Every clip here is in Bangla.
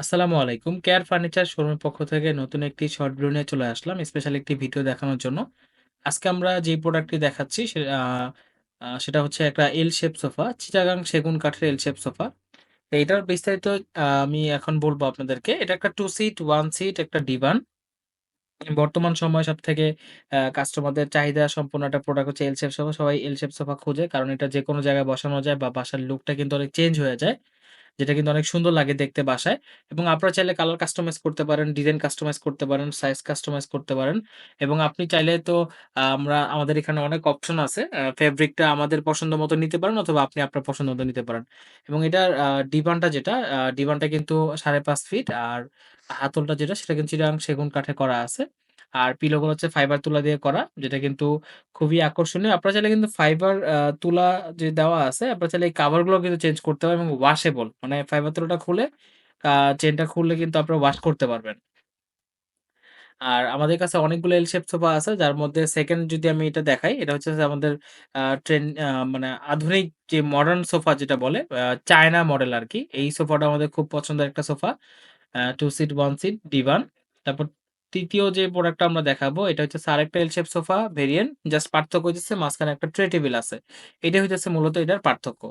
আসসালামু আলাইকুম। কেয়ার ফার্নিচার শোরুমের পক্ষ থেকে নতুন একটি শর্ট ভিডিও নিয়ে চলে আসলাম। স্পেশাল একটি ভিডিও দেখানোর জন্য। আজকে আমরা যেই প্রোডাক্টটি দেখাচ্ছি সেটা হচ্ছে একটা এল শেপ সোফা। চিটাগাং সেগুন কাঠের এল শেপ সোফা। তো এটার বিস্তারিত আমি এখন বলব আপনাদেরকে। এটা একটা টু সিট, ওয়ান সিট একটা ডিভান। বর্তমান সময়ে সবথেকে আ কাস্টমারদের চাহিদা সম্পন্ন একটা প্রোডাক্ট হচ্ছে এল শেপ সোফা। সবাই এল শেপ সোফা খোঁজে। কারণ এটা যেকোনো জায়গায় বসানো যায় বা বাসার লুকটা কিন্তু অনেক চেঞ্জ হয়ে যায়। যেটা কিন্তু অনেক সুন্দর লাগে দেখতে বাসায়। এবং আপনারা চাইলে কালার কাস্টমাইজ করতে পারেন, ডিজাইন কাস্টমাইজ করতে পারেন, সাইজ কাস্টমাইজ করতে পারেন। এবং আপনি চাইলে তো আমরা আমাদের এখানে অনেক অপশন আছে। ফেব্রিকটা আমাদের পছন্দ মতো নিতে পারেন অথবা আপনি আপনার পছন্দ মতো নিতে পারেন। এবং এটার আ ডিভানটা যেটা, আ ডিভানটা কিন্তু ৫.৫ ফিট আর হাতলটা যেটা সেটা কিন্তু চিটাগাং সেগুন কাঠে করা আছে। আর পিলো গুলো হচ্ছে ফাইবার তুলা দিয়ে করা। যেটা কিন্তু খুবই আকর্ষণীয়। আপনারা চাইলে কিন্তু ফাইবার তুলা যে দেওয়া আছে, আপনারা চাইলে এই কভারগুলো কিন্তু চেঞ্জ করতে পারবেন এবং ওয়াশেবল। মানে ফাইবার তুলাটা খুলে আ চেইনটা খুললে কিন্তু আপনারা ওয়াশ করতে পারবেন। আর আমাদের কাছে অনেকগুলো এল শেপ সোফা আছে। যার মধ্যে সেকেন্ড যদি আমি এটা দেখাই, এটা হচ্ছে আমাদের ট্রেন মানে আধুনিক যে মডার্ন সোফা যেটা বলে, চায়না মডেল আর কি এই সোফাটা আমাদের খুব পছন্দের একটা sofa. 2 seat, one seat divan. তারপর ৩য় যে প্রোডাক্টটা আমরা দেখাবো এটা হচ্ছে আরেকটা L shape sofa variant. Just পার্থক্য হইতেছে মাঝখানে একটা ট্রে টেবল আছে। এটাই হইতেছে মূলত এটার পার্থক্য।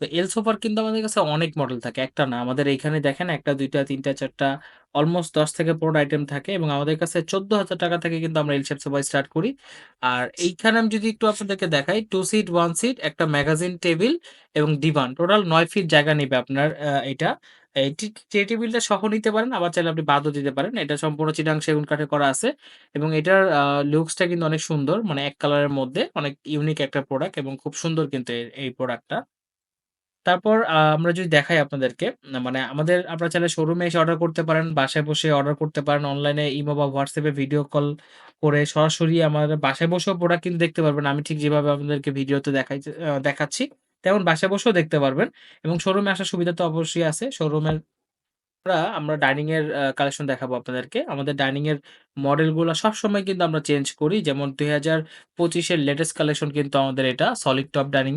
তো এল সোফার কিন্তু আমাদের কাছে অনেক মডেল থাকে। একটা না। আমাদের এইখানে দেখেন ১ টা, ২ টা, ৩ টা, ৪ টা অলমোস্ট ১০ থেকে ১৫ টা আইটেম থাকে এবং আমাদের কাছে ৳১৪,০০০ থেকে কিন্তু আমরা এল শেপ সোফা স্টার্ট করি। আর এইখানে আমি যদি একটু আপনাদেরকে দেখাই টু সিট, ওয়ান সিট, একটা ম্যাগাজিন টেবিল এবং ডিভান। টোটাল নয় ফিট জায়গা নেবে আপনার এটা। এই টেবিলটা সহ নিতে পারেন, আবার চাইলে আপনি বাদও দিতে পারেন। এটা সম্পূর্ণ চিটাগাং সেগুন কাঠে করা আছে এবং এটার লুকসটা কিন্তু অনেক সুন্দর। মানে এক কালারের মধ্যে অনেক ইউনিক একটা প্রোডাক্ট এবং খুব সুন্দর কিন্তু এই প্রোডাক্টটা। তারপর আমরা যদি দেখাই আপনাদেরকে, মানে আমাদের আপনারা চাইলে শোরুমে এসে অর্ডার করতে পারেন, বাসায় বসে অর্ডার করতে পারেন, অনলাইনে ইমো বা হোয়াটসঅ্যাপে ভিডিও কল করে সরাসরি আমাদের বাসায় বসেও প্রোডাক্ট কিন্তু দেখতে পারবেন। আমি ঠিক যেভাবে আপনাদেরকে ভিডিওতে দেখাই দেখাচ্ছি, তেমন বাসায় বসেও দেখতে পারবেন এবং শোরুমে আসার সুবিধা তো অবশ্যই আছে। শোরুমের আমরা, ডাইনিং এর কালেকশন দেখাবো আপনাদেরকে। আমাদের ডাইনিং এর মডেলগুলা সবসময় কিন্তু আমরা চেঞ্জ করি। যেমন ২০২৫ এর লেটেস্ট কালেকশন কিন্তু আমাদের এটা সলিড টপ ডাইনিং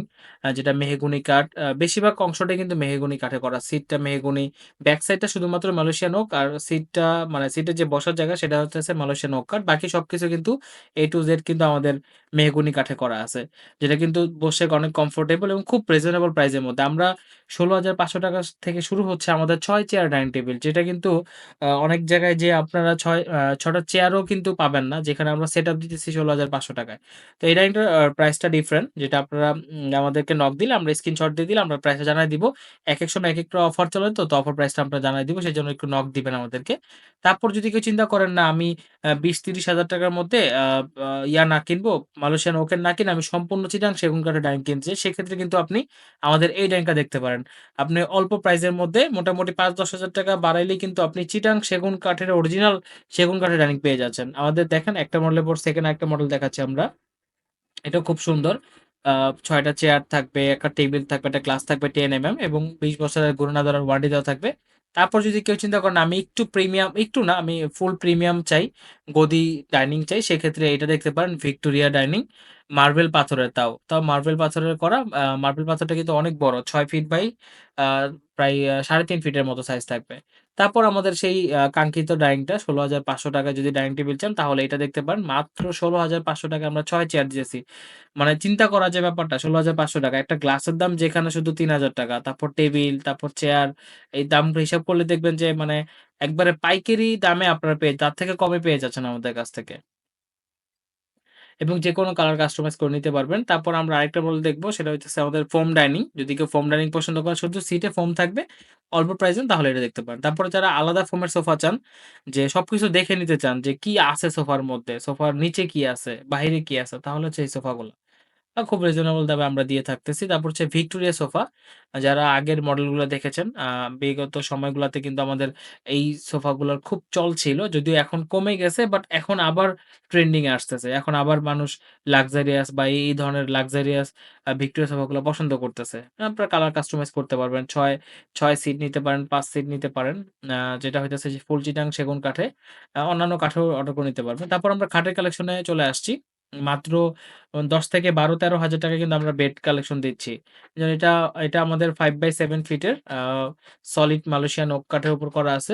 যেটা মেহগনি কাঠ। আ বেশিরভাগ অংশটাই কিন্তু মেহগনি কাঠে করা। সিটটা মেহগনি, ব্যাক সাইডটা শুধুমাত্র মালয়েশিয়ান ওক আর সিটটা মানে সিটের যে বসার জায়গা সেটা হচ্ছে মালয়েশিয়ান ওক কাঠ। বাকি সবকিছু কিন্তু এ টু জেড কিন্তু আমাদের মেহগনি কাঠে করা আছে। যেটা কিন্তু বসে অনেক কমফোর্টেবল এবং খুব রিজনেবল প্রাইসের মধ্যে। আমরা ৳১৬,৫০০ থেকে শুরু হচ্ছে আমাদের ছয় চেয়ার ডাইনিং টেবিল। যেটা কিন্তু অনেক জায়গায় যেয়ে আপনারা ৬ আ ৬ টা চেয়ারও কিন্তু পাবেন না। যেখানে আমরা সেটআপ দিতেছি ৳১৬,৫০০ য়। তো এই ডাইনিংটার আ প্রাইসটা ডিফারেন্ট। যেটা আপনারা আমাদেরকে নক দিলে আমরা স্ক্রিনশট দিয়ে দিলে আমরা প্রাইসটা জানায় দিব। একেক সময় একেকটা অফার চলে তো, তো অফার প্রাইসটা আমরা জানায় দিব। সেজন্য একটু নক দিবেন আমাদেরকে। তারপর যদি কেউ চিন্তা করেন না আমি বিশ তিরিশ হাজার টাকার মধ্যে ইয়া না কিনবো, মালয়েশিয়ান ওকের না কিনে আমি সম্পূর্ণ চিটাগাং সেগুন কাঠের ডাইনিং কিনতে চাই। সেক্ষেত্রে কিন্তু আপনি আমাদের এই ডাইনিংটা দেখতে পারেন। আপনি অল্প প্রাইসের মধ্যে মোটামুটি ৳৫-১০,০০০ বাড়াইলেই কিন্তু আপনি চিটাং সেগুন কাঠের অরিজিনাল সেগুন কাঠের ডাইনিং পেয়ে যাচ্ছেন। আমাদের দেখেন একটা মডেলের পর 2nd একটা মডেল দেখাচ্ছি আমরা। এটা খুব সুন্দর। ৬ চেয়ার থাকবে, একটা টেবিল থাকবে, একটা গ্লাস থাকবে 10 এমএম এবং ২০ বছরের গুণনা ধরার ওয়ারেন্টি দেওয়া থাকবে। তারপর যদি কেউ চিন্তা করেন আমি একটু প্রিমিয়াম, একটু না আমি ফুল প্রিমিয়াম চাই, গদি ডাইনিং চাই, সেক্ষেত্রে এটা দেখতে পারেন ভিক্টোরিয়া ডাইনিং। মার্বেল পাথরের তাও। তাও মার্বেল পাথরের করা। মার্বেল পাথরটা কিন্তু অনেক বড়। ছয় ফিট বাই প্রায় সাড়ে তিন ফিটের মতো সাইজ থাকবে। তারপর আমাদের সেই কাঙ্ক্ষিত ডাইনিংটা ৳১৬,৫০০ যদি ডাইনিং টেবিল চান তাহলে এটা দেখতে পারেন। মাত্র ৳১৬,৫০০ আমরা ছয় চেয়ার দিতেছি। মানে চিন্তা করা যে ব্যাপারটা ৳১৬,৫০০ একটা গ্লাসের দাম যেখানে শুধু ৳৩,০০০ তারপর টেবিল, তারপর চেয়ার এই দাম হিসাব করলে দেখবেন যে মানে একবারে পাইকারি দামে আপনারা পেয়ে তার থেকে কমে পেয়ে যাচ্ছেন আমাদের কাছ থেকে। এবং যে কোনো কালার কাস্টমাইজ করে নিতে পারবেন। তারপর আমরা আরেকটা মডেল দেখব সেটা হচ্ছে আমাদের ফোম ডাইনিং। যদি কেউ ফোম ডাইনিং পছন্দ করে শুধু সিটে ফোম থাকবে, অল্প প্রাইসে তাহলে এটা দেখতে পারেন। তারপরে যারা আলাদা ফোমের সোফা চান, যে সবকিছু দেখে নিতে চান যে কি আছে সোফার মধ্যে, সোফার নিচে কি আছে, বাহিরে কি আছে তাহলে হচ্ছে এই সোফাগুলা। খুব রিজনেবল দামে আমরা দিয়ে থাকতেছি। তারপর হচ্ছে ভিক্টোরিয়া সোফা। যারা আগের মডেলগুলা দেখেছেন, বিগত সময়গুলাতে কিন্তু আমাদের এই সোফাগুলার খুব চল ছিল। যদিও এখন কমে গেছে বাট এখন আবার ট্রেন্ডিং এ আসতেছে। এখন আবার মানুষ লাক্সারিয়াস বা এই ধরনের লাক্সারিয়াস ভিক্টোরিয়া সোফাগুলা পছন্দ করতেছে। আপনারা কালার কাস্টমাইজ করতে পারবেন। ৬, ৬ সিট নিতে পারেন, পাঁচ সিট নিতে পারেন। যেটা হইতেছে ফুল চিটাগাং সেগুন কাঠে। অন্যান্য কাঠেও অর্ডার করে নিতে পারবেন। তারপর আমরা খাটের কালেকশন চলে আসছি। মাত্র অ ১০ থেকে ১২-১৩ হাজার টাকা কিন্তু আমরা বেড কালেকশন দিচ্ছি। এটা এটা আমাদের 5 বাই 7 ফিটের সলিড মালয়েশিয়ান ওক কাঠের উপর করা আছে।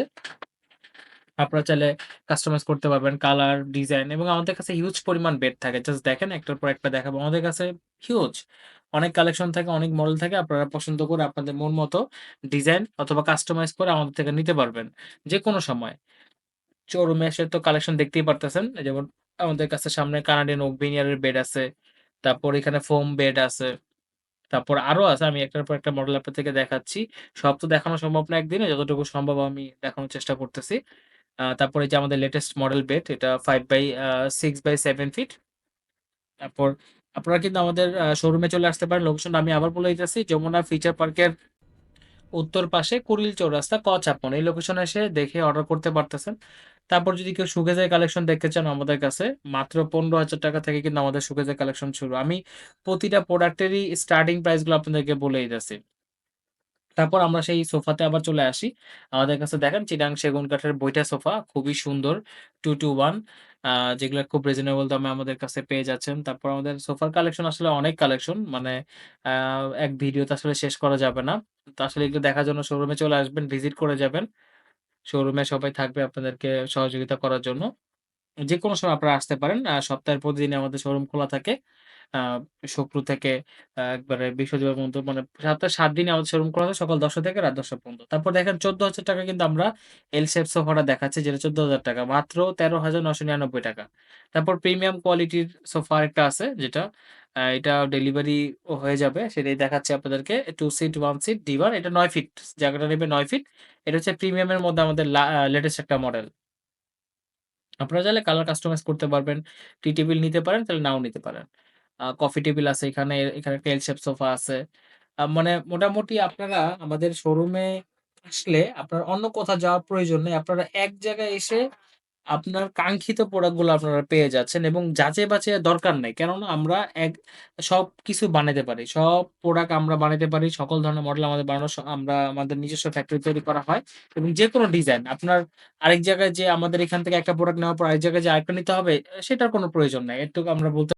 আপনারা চাইলে কাস্টমাইজ করতে পারবেন। কালার, ডিজাইন এবং আমাদের কাছে হিউজ পরিমাণ বেড থাকে। জাস্ট দেখেন একটার পর একটা দেখাবো। আমাদের কাছে হিউজ অনেক কালেকশন থাকে, অনেক মডেল থাকে। আপনারা পছন্দ করে আপনাদের মন মতো ডিজাইন অথবা কাস্টমাইজ করে আমাদের থেকে নিতে পারবেন। যেকোনো সময়। শোরুমে এসে তো কালেকশন দেখতেই পারতেছেন। যেমন আমাদের কাছে সামনে কানাডিয়ান ওক এর বেড আছে। তারপর এখানে ফোম বেড আছে। তারপর আরও আছে। আমি একটার পর একটা মডেল আপনার থেকে দেখাচ্ছি। সব তো দেখানো সম্ভব না একদিনে। যতটুকু সম্ভব আমি দেখানোর চেষ্টা করতেছি। তারপরে যে আমাদের লেটেস্ট মডেল বেড এটা five by 6 by seven feet. তারপর আপনারা কিন্তু আমাদের শোরুমে চলে আসতে পারেন। লোকেশনটা আমি আবার বলে দিতেছি। যমুনা ফিচার পার্কের উত্তর পাশে কুড়িল চৌরাস্তা ক ৫৬ এই লোকেশনে এসে দেখে অর্ডার করতে পারতেছেন। তারপর যদি কেউ শোকেজের কালেকশন দেখতে চান আমাদের কাছে মাত্র ৳১৫,০০০ থেকে কিন্তু আমাদের শোকেজের কালেকশন শুরু। আমি প্রতিটা প্রোডাক্টেরই স্টার্টিং প্রাইসগুলো আপনাদেরকে বলে দিতেছি। তারপর আমরা সেই সোফাতে আবার চলে আসি। আমাদের কাছে দেখেন চিটাং সেগুন কাঠের বইটা সোফা খুবই সুন্দর 2 to 1 আ যেগুলা খুব রিজনেবল দামে আমাদের কাছে পেয়ে যাচ্ছেন। তারপর আমাদের সোফার কালেকশন আসলে অনেক কালেকশন মানে এক ভিডিওতে আসলে শেষ করা যাবে না। তো আসলে এগুলো দেখার জন্য শোরুমে চলে আসবেন, ভিজিট করে যাবেন। শোরুমে সবাই থাকবে আপনাদেরকে সহযোগিতা করার জন্য। যেকোনো সময় আপনারা আসতে পারেন। সপ্তাহের প্রতিদিনই আমাদের শোরুম খোলা থাকে। শুক্র থেকে একবারে বৃহস্পতিবার পর্যন্ত মানে সপ্তাহে ৭ দিনই আমাদের শোরুম খোলা থাকে সকাল ১০টা থেকে রাত ১০টা পর্যন্ত। তারপর দেখেন ৳১৪,০০০ কিন্তু আমরা এল শেপ সোফাটা দেখাচ্ছি যেটা ৳১৪,০০০ মাত্র ৳১৩,৯৯৯ তারপর প্রিমিয়াম কোয়ালিটির সোফা আরেকটা আছে যেটা এটা ডেলিভারি হয়ে যাবে। সেটাই দেখাচ্ছি আপনাদেরকে। Two seat one seat divan এটা নয় ফিট। জায়গাটা নেবে নয় ফিট। এটা হচ্ছে প্রিমিয়ামের মধ্যে আমাদের লেটেস্ট একটা মডেল। আপনারা চাইলে কালার কাস্টমাইজ করতে পারবেন। টি টেবিল নিতে পারেন, তাহলে নাও নিতে পারেন। কফি টেবিল আছে এখানে, এখানে টেল শেপ সোফা আছে। মানে মোটামুটি আপনারা আমাদের শোরুমে আসলে আপনার অন্য কোথাও যাওয়ার প্রয়োজন নেই। আপনারা এক জায়গায় এসে আপনার কাঙ্ক্ষিত প্রোডাক্টগুলো আপনারা পেয়ে যাচ্ছেন এবং যাচাই বাছাইয়ের দরকার নেই কেননা আমরা এক সব কিছু বানাতে পারি। সব প্রোডাক্ট আমরা বানাতে পারি। সকল ধরনের মডেল আমাদের বানানো আমরা আমাদের নিজস্ব ফ্যাক্টরি তৈরি করা হয় এবং যে কোনো ডিজাইন আপনার আরেক জায়গায় যে আমাদের এখান থেকে একটা প্রোডাক্ট নেওয়ার পর আরেক জায়গায় যে আরেকটা নিতে হবে, সেটার কোনো প্রয়োজন নাই। এটুকু আমরা বলতে